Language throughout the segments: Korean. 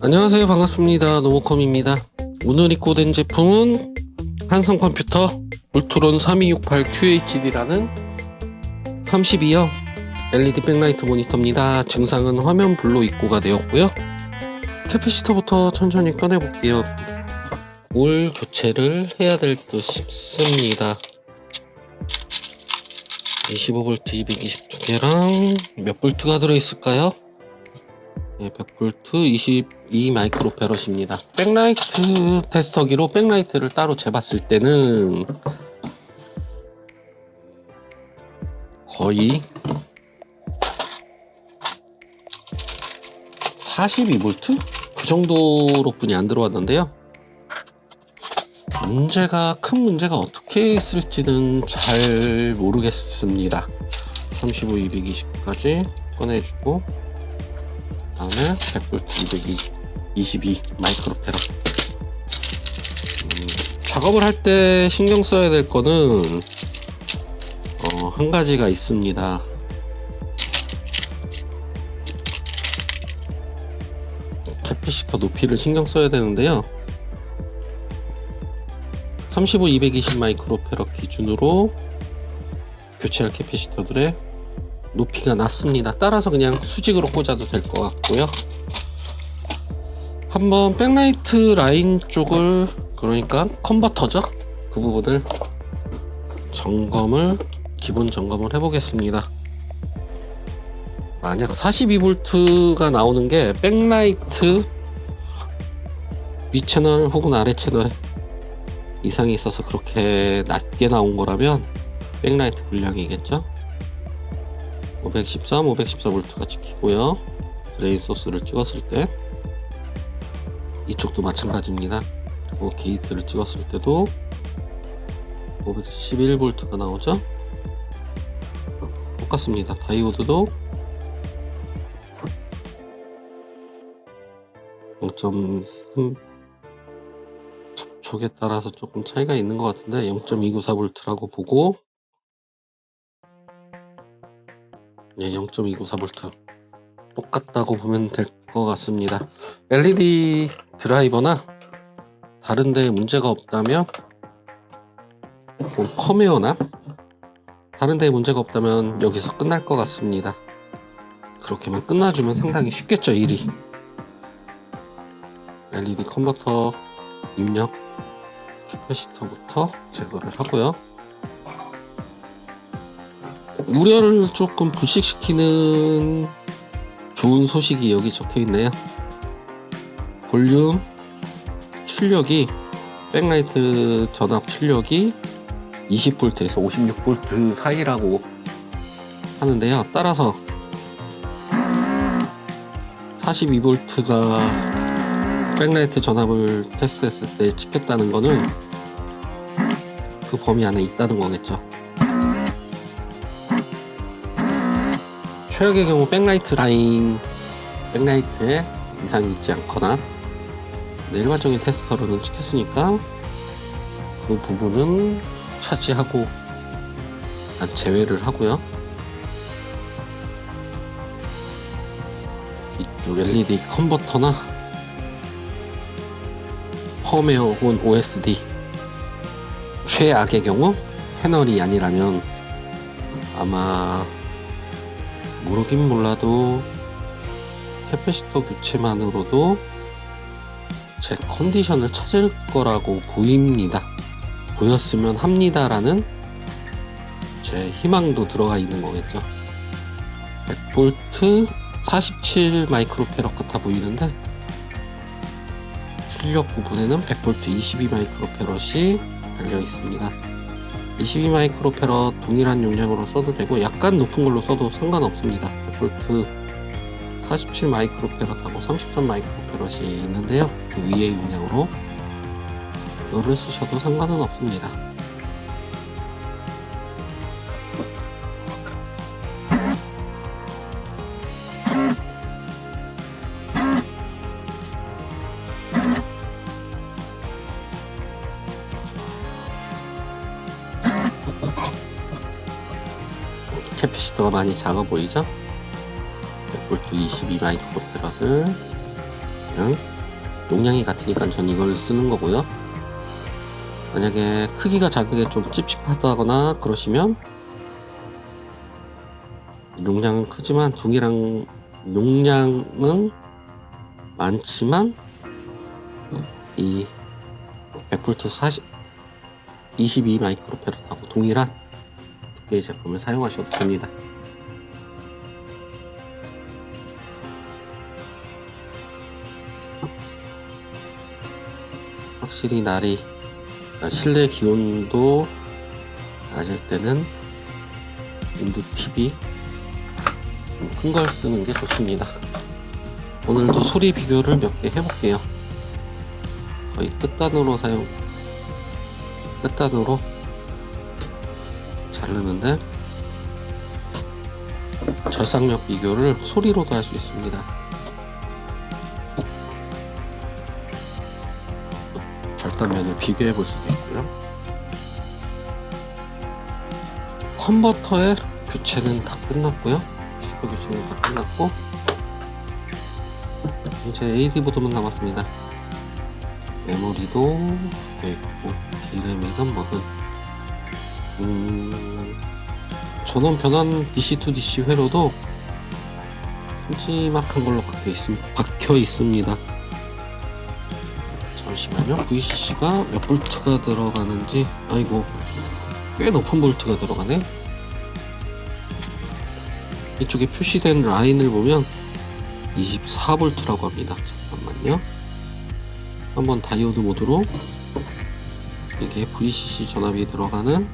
안녕하세요. 반갑습니다. 노모컴입니다. 오늘 입고 된 제품은 한성 컴퓨터 울트론 3268QHD라는 32형 LED 백라이트 모니터입니다. 증상은 화면 블루 입고가 되었고요. 캐피시터부터 천천히 꺼내 볼게요. 올 교체를 해야 될 듯 싶습니다. 25V 222개랑 몇 볼트가 들어있을까요? 네, 100V 22 마이크로 페럿입니다. 백라이트 테스터기로 백라이트를 따로 재봤을 때는 거의 42V? 그 정도로 뿐이 안 들어왔는데요. 문제가 큰 문제가 어떻게 있을지는 잘 모르겠습니다. 35, 220까지 꺼내주고 다음에 100V 222 마이크로페럿 음, 작업을 할 때 신경 써야 될 거는 어, 한 가지가 있습니다. 캐피시터 높이를 신경 써야 되는데요. 35, 220 마이크로페럿 기준으로 교체할 캐피시터들의 높이가 낮습니다. 따라서 그냥 수직으로 꽂아도 될 것 같고요. 한번 백라이트 라인 쪽을 그러니까 컨버터죠. 그 부분을 점검을 기본 점검을 해보겠습니다. 만약 42V가 나오는 게 백라이트 위 채널 혹은 아래 채널에 이상이 있어서 그렇게 낮게 나온 거라면 백라이트 분량이겠죠. 513, 514V가 찍히고요. 드레인 소스를 찍었을 때 이쪽도 마찬가지입니다. 그리고 게이트를 찍었을 때도 571V가 나오죠. 똑같습니다. 다이오드도 0.3 접촉에 따라서 조금 차이가 있는 것 같은데 0.294V라고 보고 예, 0.294V 똑같다고 보면 될 것 같습니다. LED 드라이버나 다른 데 문제가 없다면 뭐 펌웨어나 다른 데 문제가 없다면 여기서 끝날 것 같습니다. 그렇게만 끝나주면 상당히 쉽겠죠 일이. LED 컨버터 입력 캐패시터부터 제거를 하고요. 우려를 조금 불식시키는 좋은 소식이 여기 적혀 있네요. 볼륨 출력이 백라이트 전압 출력이 20V에서 56V 사이라고 하는데요. 따라서 42V가 백라이트 전압을 테스트했을 때 찍혔다는 거는 그 범위 안에 있다는 거겠죠. 최악의 경우 백라이트 라인 백라이트에 이상이 있지 않거나 네, 일반적인 테스터로는 찍혔으니까 그 부분은 차지하고 제외를 하고요. 이쪽 LED 컨버터나 펌웨어 혹은 OSD 최악의 경우 패널이 아니라면 아마 모르긴 몰라도 캐패시터 교체만으로도 제 컨디션을 찾을 거라고 보입니다. 보였으면 합니다라는 제 희망도 들어가 있는 거겠죠. 100V 47 마이크로페럿 같아 보이는데 출력 부분에는 100V 22 마이크로페럿이 달려 있습니다. 22 마이크로페럿 동일한 용량으로 써도 되고 약간 높은 걸로 써도 상관없습니다. 100V 47 마이크로페럿하고 33 마이크로페럿이 있는데요. 그 위의 용량으로 이거를 쓰셔도 상관은 없습니다. 캐피시터가 많이 작아 보이죠? 100V 22 마이크로 페럿을 그냥 용량이 같으니까 전 이걸 쓰는 거고요. 만약에 크기가 작은 게좀 찝찝하다거나 그러시면 용량은 크지만 동일한 용량은 많지만 이 100V 40 22 마이크로페럿하고 동일한 두께의 제품을 사용하셔도 됩니다. 확실히 날이 그러니까 실내 기온도 낮을 때는 인도 TV 좀 큰 걸 쓰는 게 좋습니다. 오늘도 소리 비교를 몇 개 해볼게요. 거의 끝단으로 사용, 끝단으로 자르는데 절삭력 비교를 소리로도 할 수 있습니다. 단면을 비교해 볼 수도 있고요. 컨버터의 교체는 다 끝났고요. 시도 교체는 다 끝났고 이제 AD 보드만 남았습니다. 메모리도 바뀌어 있고 디램이든 뭐든 음... 전원 변환 DC2 DC 회로도 큼지막한 걸로 박혀, 있, 박혀 있습니다. 잠시만요. VCC가 몇 볼트가 들어가는지 아이고 꽤 높은 볼트가 들어가네. 이쪽에 표시된 라인을 보면 24V라고 합니다. 잠깐만요. 한번 다이오드 모드로 이게 VCC 전압이 들어가는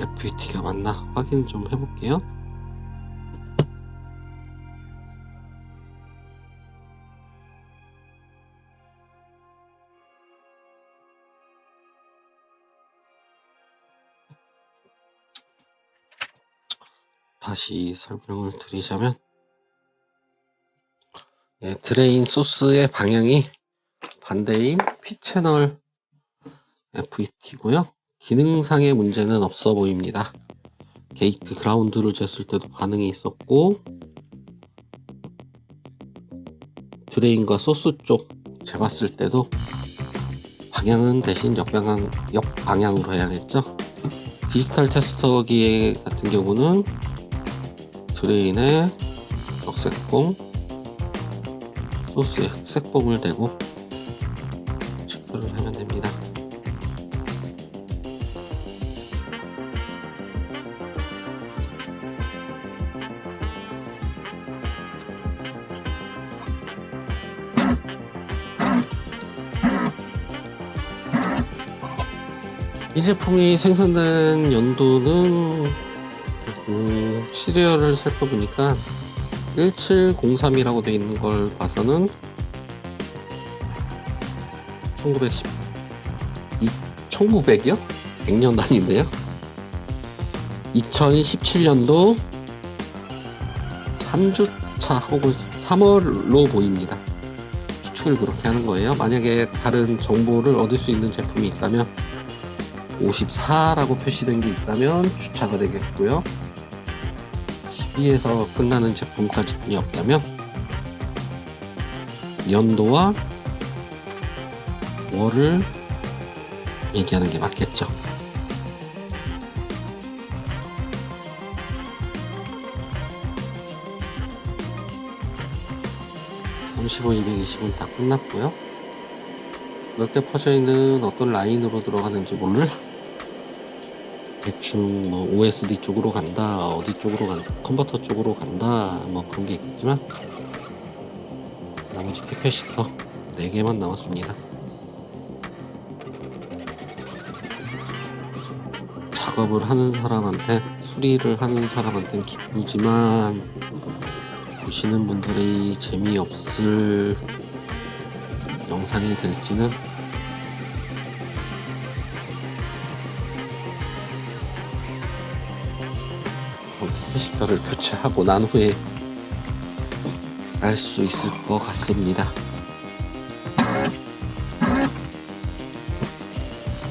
FET가 맞나 확인 좀 해볼게요. 다시 설명을 드리자면 예, 드레인 소스의 방향이 반대인 P채널 FET고요. 기능상의 문제는 없어 보입니다. 게이트 그라운드를 쟀을 때도 반응이 있었고 드레인과 소스 쪽 재봤을 때도 방향은 대신 역방향, 역방향으로 해야겠죠. 디지털 테스터기 같은 경우는 드레인에 적색봉, 소스에 흑색봉을 대고 체크를 하면 됩니다. 이 제품이 생산된 연도는 음, 시리얼을 살펴보니까 1703이라고 되어 있는 걸 봐서는 1910 1900이요? 100년 단위인데요. 2017년도 3주차 혹은 3월로 보입니다. 추측을 그렇게 하는 거예요. 만약에 다른 정보를 얻을 수 있는 제품이 있다면 54라고 표시된 게 있다면 주차가 되겠고요. 12에서 끝나는 제품까지뿐이 없다면 연도와 월을 얘기하는 게 맞겠죠. (35, 220은) 다 끝났고요 넓게 퍼져 있는 어떤 라인으로 들어가는지 모를 대충 뭐 OSD 쪽으로 간다, 어디 쪽으로 간다, 컨버터 쪽으로 간다, 뭐 그런 게 있겠지만 나머지 캐패시터 4개만 남았습니다. 작업을 하는 사람한테, 수리를 하는 사람한테는 기쁘지만 보시는 분들이 재미없을 영상이 될지는 캐시터를 교체하고 난 후에 알 수 있을 것 같습니다.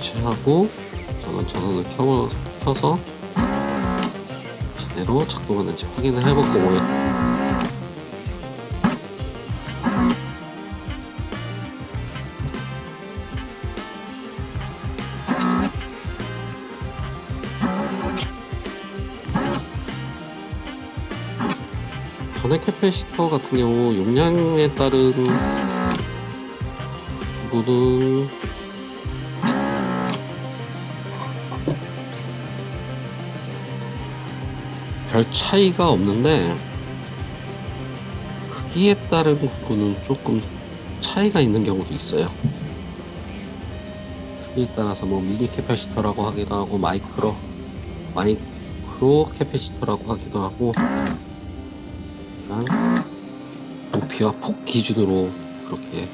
교체하고 전원 전원을 켜, 켜서 제대로 작동하는지 확인을 해볼 거고요. 전액 캐패시터 같은 경우 용량에 따른 부분은 별 차이가 없는데 크기에 따른 부분은 조금 차이가 있는 경우도 있어요. 크기에 따라서 뭐 미니 캐패시터라고 하기도 하고 마이크로 마이크로 캐패시터라고 하기도 하고 그냥 부피와 폭 기준으로 그렇게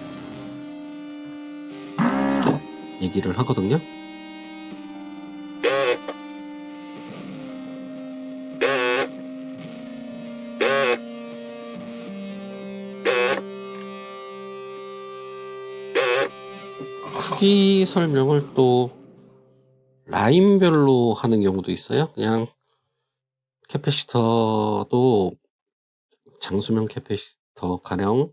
얘기를 하거든요. 크기 설명을 또 라인별로 하는 경우도 있어요. 그냥 캐패시터도 장수명 캐패시터 가령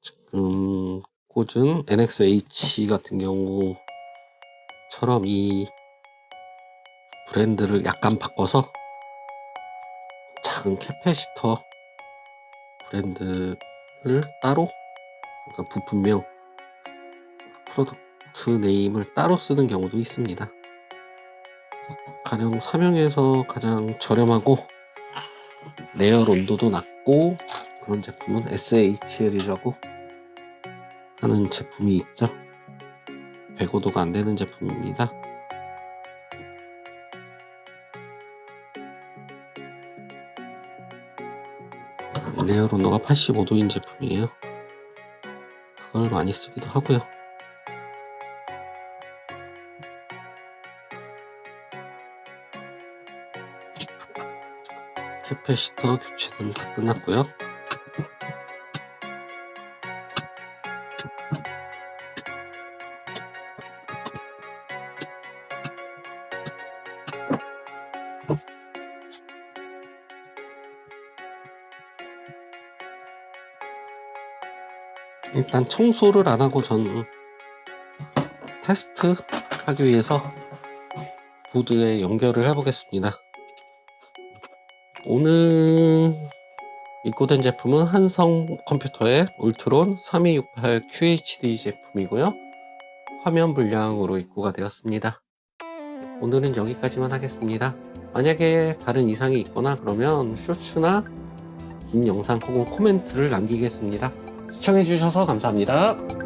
지금 꽂은 NXH 같은 경우처럼 이 브랜드를 약간 바꿔서 작은 캐패시터 브랜드를 따로 그러니까 부품명 프로덕트 네임을 따로 쓰는 경우도 있습니다. 가령 사명에서 가장 저렴하고 내열 온도도 낮고 그런 제품은 SHL이라고 하는 제품이 있죠. 105도가 안 되는 제품입니다. 내열 온도가 85도인 제품이에요. 그걸 많이 쓰기도 하고요. 캐패시터 교체는 다 끝났고요. 일단 청소를 안 하고 전 테스트 하기 위해서 보드에 연결을 해보겠습니다. 오늘 입고된 제품은 한성 컴퓨터의 울트론 3268 QHD 제품이고요. 화면 불량으로 입고가 되었습니다. 오늘은 여기까지만 하겠습니다. 만약에 다른 이상이 있거나 그러면 쇼츠나 긴 영상 혹은 코멘트를 남기겠습니다. 시청해주셔서 감사합니다.